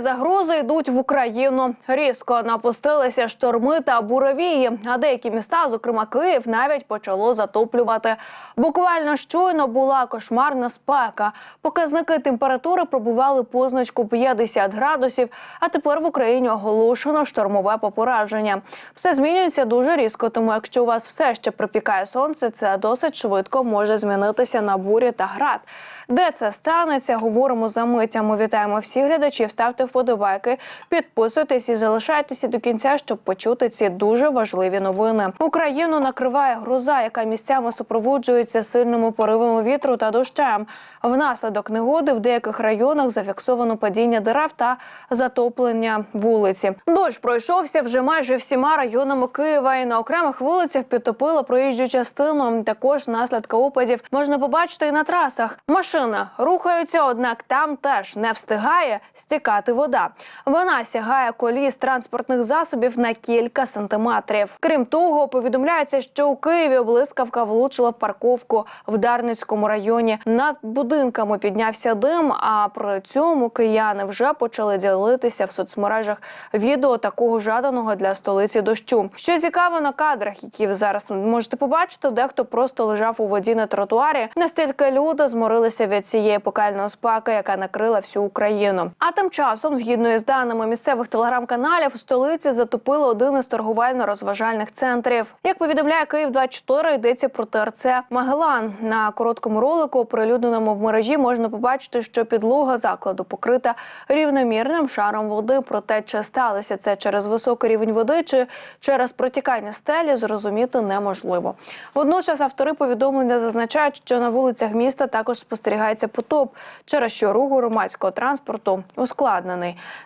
Загрози йдуть в Україну. Різко напустилися шторми та буровії. А деякі міста, зокрема Київ, навіть почало затоплювати. Буквально щойно була кошмарна спека. Показники температури пробували позначку 50 градусів. А тепер в Україні оголошено штормове попередження. Все змінюється дуже різко. Тому, якщо у вас все ще припікає сонце, це досить швидко може змінитися на бурі та град. Де це станеться? Говоримо за миття. Ми вітаємо всіх глядачів. Ставте вподобайки, підписуйтесь і залишайтеся до кінця, щоб почути ці дуже важливі новини. Україну накриває гроза, яка місцями супроводжується сильними поривами вітру та дощем. Внаслідок негоди в деяких районах зафіксовано падіння дерев та затоплення вулиці. Дощ пройшовся вже майже всіма районами Києва, і на окремих вулицях підтопило проїжджу частину. Також наслідки опадів можна побачити і на трасах. Машини рухаються, однак там теж не встигає стікати вода. Вона сягає коліс транспортних засобів на кілька сантиметрів. Крім того, повідомляється, що у Києві блискавка влучила в парковку в Дарницькому районі. Над будинками піднявся дим. А при цьому кияни вже почали ділитися в соцмережах відео такого жаданого для столиці дощу. Що цікаво на кадрах, які ви зараз можете побачити, дехто просто лежав у воді на тротуарі. Настільки люди зморилися від цієї епокальної спеки, яка накрила всю Україну. А тим часом, згідно із даними місцевих телеграм-каналів, у столиці затопило один із торговельно-розважальних центрів. Як повідомляє Київ 24 йдеться про ТРЦ Магелан. На короткому ролику, оприлюдненому в мережі, можна побачити, що підлога закладу покрита рівномірним шаром води. Проте чи сталося це через високий рівень води чи через протікання стелі, зрозуміти неможливо. Водночас автори повідомлення зазначають, що на вулицях міста також спостерігається потоп, через що рух громадського транспорту ускладнений.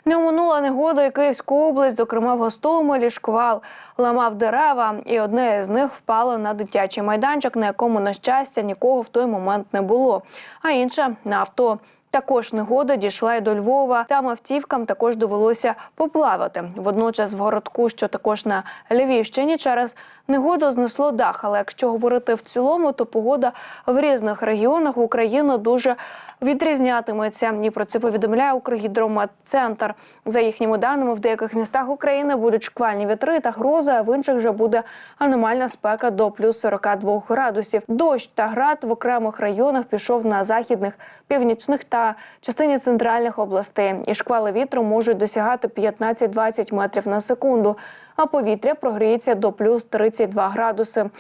Не оминула негода і Київську область, зокрема в Гостомелі, шквал ламав дерева, і одне з них впало на дитячий майданчик, на якому, на щастя, нікого в той момент не було, а інше на авто. Також негода дійшла й до Львова. Там автівкам також довелося поплавати. Водночас в городку, що також на Львівщині, через негоду знесло дах. Але якщо говорити в цілому, то погода в різних регіонах України дуже відрізнятиметься. І про це повідомляє Укргідрометцентр. За їхніми даними, в деяких містах України будуть шквальні вітри та грози, а в інших вже буде аномальна спека до плюс 42 градусів. Дощ та град в окремих районах пішов на західних, північних та частині центральних областей. І шквали вітру можуть досягати 15-20 метрів на секунду, а повітря прогріється до плюс 32 градуси.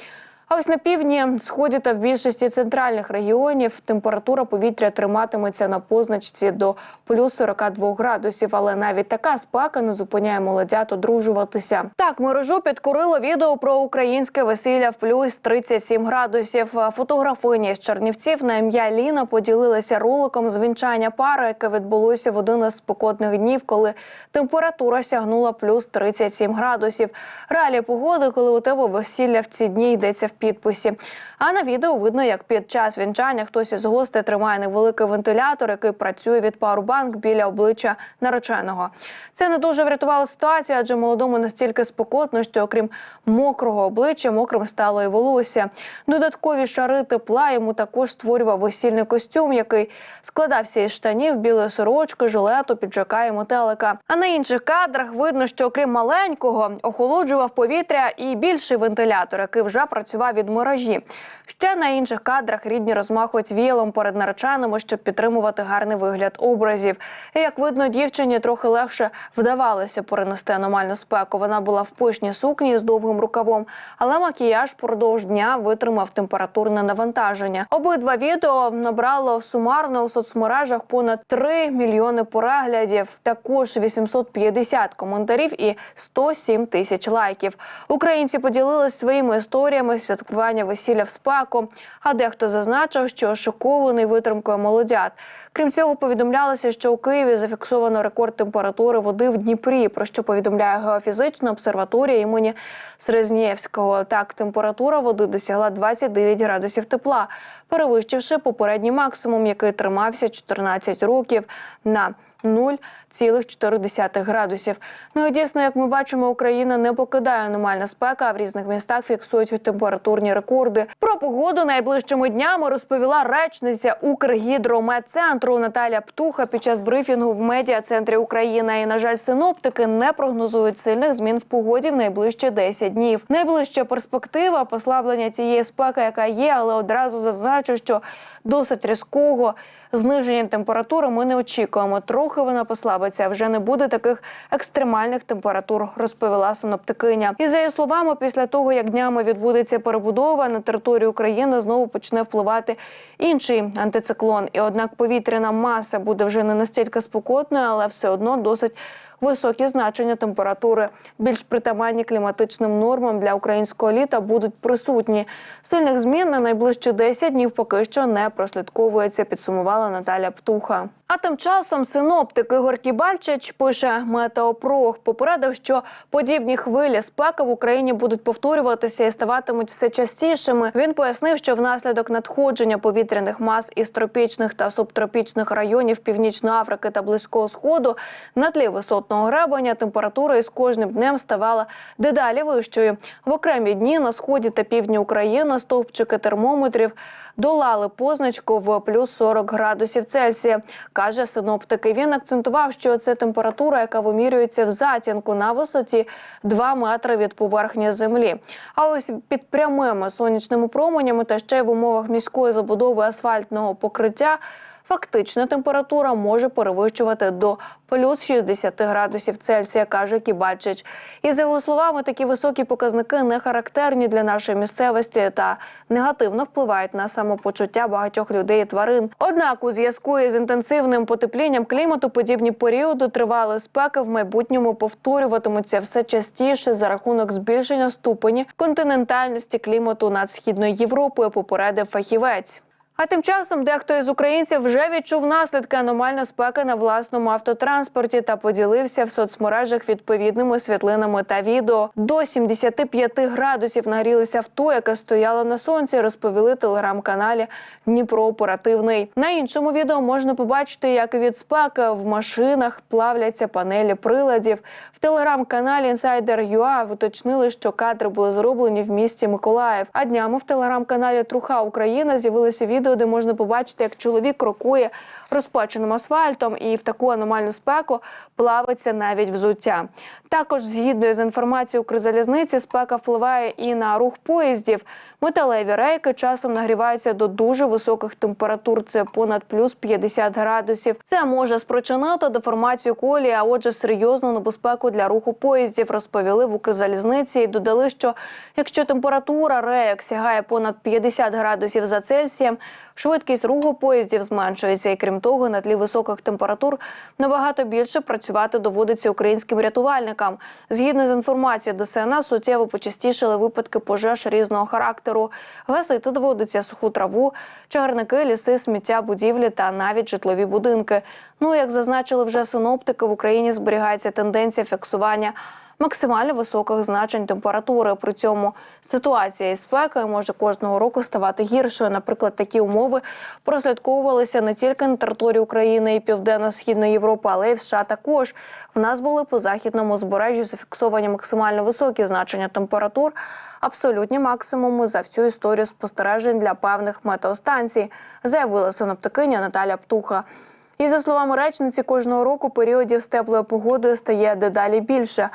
А ось на півдні, сході та в більшості центральних регіонів температура повітря триматиметься на позначці до плюс 42 градусів. Але навіть така спека не зупиняє молодят одружуватися. Так, мережу підкорило відео про українське весілля в плюс 37 градусів. Фотографині з Чернівців на ім'я Ліна поділилася роликом з вінчання пари, яке відбулося в один із спекотних днів, коли температура сягнула плюс 37 градусів. Реалії погоди, коли у тебе весілля в ці дні йдеться в підписі. А на відео видно, як під час вінчання хтось із гостей тримає невеликий вентилятор, який працює від Powerbank біля обличчя нареченого. Це не дуже врятувало ситуацію, адже молодому настільки спекотно, що окрім мокрого обличчя, мокрим стало і волосся. Додаткові шари тепла йому також створював весільний костюм, який складався із штанів, білої сорочки, жилету, піджака і мотелика. А на інших кадрах видно, що окрім маленького охолоджував повітря і більший вентилятор, який вже працював від мережі. Ще на інших кадрах рідні розмахують вілом перед нареченими, щоб підтримувати гарний вигляд образів. І як видно, дівчині трохи легше вдавалося перенести аномальну спеку. Вона була в пишній сукні з довгим рукавом, але макіяж продовж дня витримав температурне навантаження. Обидва відео набрало сумарно у соцмережах понад 3 мільйони переглядів, також 850 коментарів і 107 тисяч лайків. Українці поділилися своїми історіями святкування весілля в спеку. А дехто зазначив, що шокований витримкою молодят. Крім цього, повідомлялося, що у Києві зафіксовано рекорд температури води в Дніпрі, про що повідомляє геофізична обсерваторія імені Срезнєвського. Так, температура води досягла 29 градусів тепла, перевищивши попередній максимум, який тримався 14 років на 0,4 градусів. Ну і дійсно, як ми бачимо, Україна не покидає аномальна спека. а В різних містах фіксують температурні рекорди. Про погоду найближчими днями розповіла речниця Укргідрометцентру Наталя Птуха під час брифінгу в медіа центрі України. І на жаль, синоптики не прогнозують сильних змін в погоді в найближчі 10 днів. Найближча перспектива послаблення цієї спеки, яка є, але одразу зазначу, що досить різкого зниження температури ми не очікуємо. Трохи вона послабиться. Вже не буде таких екстремальних температур, розповіла синоптикиня. І за її словами, після того як днями відбудеться перебудова на території України, знову почне впливати інший антициклон. І однак повітряна маса буде вже не настільки спокотною, але все одно досить. Високі значення температури, більш притаманні кліматичним нормам для українського літа будуть присутні. Сильних змін на найближчі 10 днів поки що не прослідковується. Підсумувала Наталя Птуха. А тим часом синоптик Ігор Кібальчич пише Метеопрог попередив, що подібні хвилі спеки в Україні будуть повторюватися і ставатимуть все частішими. Він пояснив, що внаслідок надходження повітряних мас із тропічних та субтропічних районів Північної Африки та Близького Сходу на тлі висотного гребення температура із кожним днем ставала дедалі вищою. В окремі дні на сході та півдні України стовпчики термометрів долали позначку в плюс 40 градусів Цельсія. Каже синоптики. Він акцентував, що це температура, яка вимірюється в затінку на висоті 2 метри від поверхні землі. А ось під прямими сонячними променями та ще й в умовах міської забудови асфальтного покриття. Фактична температура може перевищувати до плюс 60 градусів Цельсія, каже Кібачич. І за його словами, такі високі показники не характерні для нашої місцевості та негативно впливають на самопочуття багатьох людей і тварин. Однак, у зв'язку із інтенсивним потеплінням клімату подібні періоди тривалої спеки в майбутньому повторюватимуться все частіше за рахунок збільшення ступені континентальності клімату над східною Європою. Попередив фахівець. А тим часом дехто із українців вже відчув наслідки аномальної спеки на власному автотранспорті та поділився в соцмережах відповідними світлинами та відео. До 75 градусів нагрілися авто, яке стояло на сонці. Розповіли телеграм-каналі Дніпро Оперативний. На іншому відео можна побачити, як від спеки в машинах плавляться панелі приладів. В телеграм-каналі Insider.ua уточнили, що кадри були зроблені в місті Миколаїв. А днями в телеграм-каналі Труха Україна з'явилося відео, де можна побачити, як чоловік крокує розпаченим асфальтом, і в таку аномальну спеку плавиться навіть взуття. Також, згідно з інформацією Укрзалізниці, спека впливає і на рух поїздів. Металеві рейки часом нагріваються до дуже високих температур. Це понад плюс 50 градусів. Це може спричинити деформацію колії, а отже, серйозну небезпеку для руху поїздів. Розповіли в Укрзалізниці і додали, що якщо температура рейок сягає понад 50 градусів за Цельсієм, швидкість руху поїздів зменшується. І крім того, на тлі високих температур набагато більше працювати доводиться українським рятувальникам. Згідно з інформацією ДСНС, суттєво почастішили випадки пожеж різного характеру. Гасити доводиться суху траву, чагарники, ліси, сміття, будівлі та навіть житлові будинки. Ну як зазначили вже синоптики, в Україні зберігається тенденція фіксування. Максимально високих значень температури. При цьому ситуація із спекою може кожного року ставати гіршою. Наприклад, такі умови прослідковувалися не тільки на території України і південно-східної Європи, але й в США також. В нас були по західному збережжю зафіксовані максимально високі значення температур, абсолютні максимуми за всю історію спостережень для певних метеостанцій, заявила синоптикиня Наталя Птуха. І за словами речниці, кожного року періодів з теплою погодою стає дедалі більше,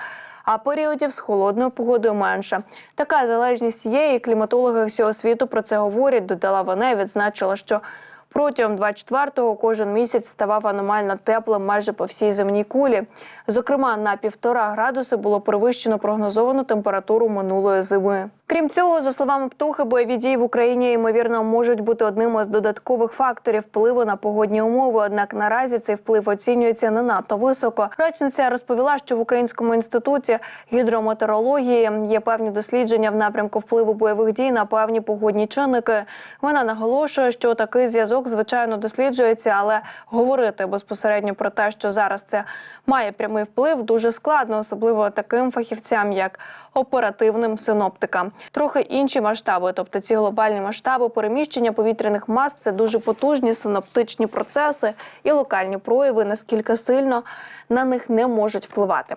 а періодів з холодною погодою менше. Така залежність є, і кліматологи всього світу про це говорять. Додала вона і відзначила, що протягом 24-го кожен місяць ставав аномально теплим майже по всій земній кулі. Зокрема, на півтора градуси було перевищено прогнозовану температуру минулої зими. Крім цього, за словами птухи, бойові дії в Україні ймовірно можуть бути одним із додаткових факторів впливу на погодні умови. Однак наразі цей вплив оцінюється не надто високо. Речниця розповіла, що в Українському інституті гідрометеорології є певні дослідження в напрямку впливу бойових дій на певні погодні чинники. Вона наголошує, що такий зв'язок звичайно, досліджується, але говорити безпосередньо про те, що зараз це має прямий вплив, дуже складно, особливо таким фахівцям, як оперативним синоптикам. Трохи інші масштаби, тобто ці глобальні масштаби переміщення повітряних мас, це дуже потужні синоптичні процеси і локальні прояви, наскільки сильно на них не можуть впливати.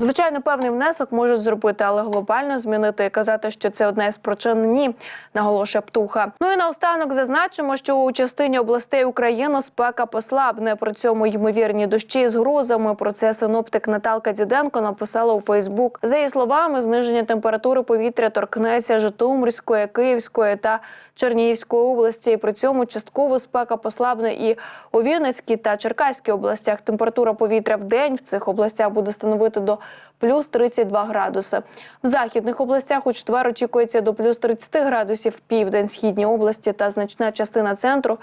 Звичайно, певний внесок можуть зробити, але глобально змінити і казати, що це одна із причин ні, наголошує Птуха. Ну і наостанок зазначимо, що у частині областей України спека послабне. При цьому ймовірні дощі з грозами. Про це синоптик Наталка Діденко написала у Фейсбук. За її словами, зниження температури повітря торкнеться Житомирської, Київської та Чернігівської області. І при цьому частково спека послабне і у Вінницькій та Черкаській областях. Температура повітря в день в цих областях буде становити до плюс 32 градуси. В західних областях у четвер очікується до плюс 30 градусів. Південь, східні області та значна частина центру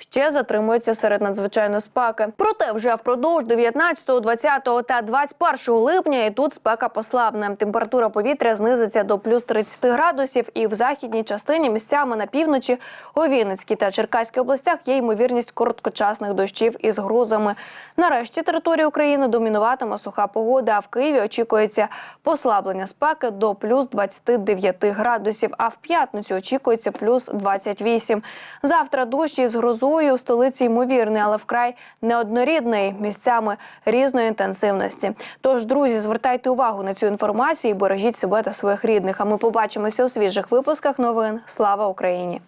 ще затримується серед надзвичайної спеки. Проте вже впродовж 19, 20 та 21 липня і тут спека послабне. Температура повітря знизиться до плюс 30 градусів, і в західній частині місцями на півночі у Вінницькій та Черкаській областях є ймовірність короткочасних дощів із грозами. Нарешті території України домінуватиме суха погода. А в Києві очікується послаблення спеки до плюс 29 градусів. А в п'ятницю очікується плюс 28. Завтра дощ із грозою у столиці ймовірний, але вкрай неоднорідний місцями різної інтенсивності. Тож, друзі, звертайте увагу на цю інформацію і бережіть себе та своїх рідних. А ми побачимося у свіжих випусках новин. Слава Україні!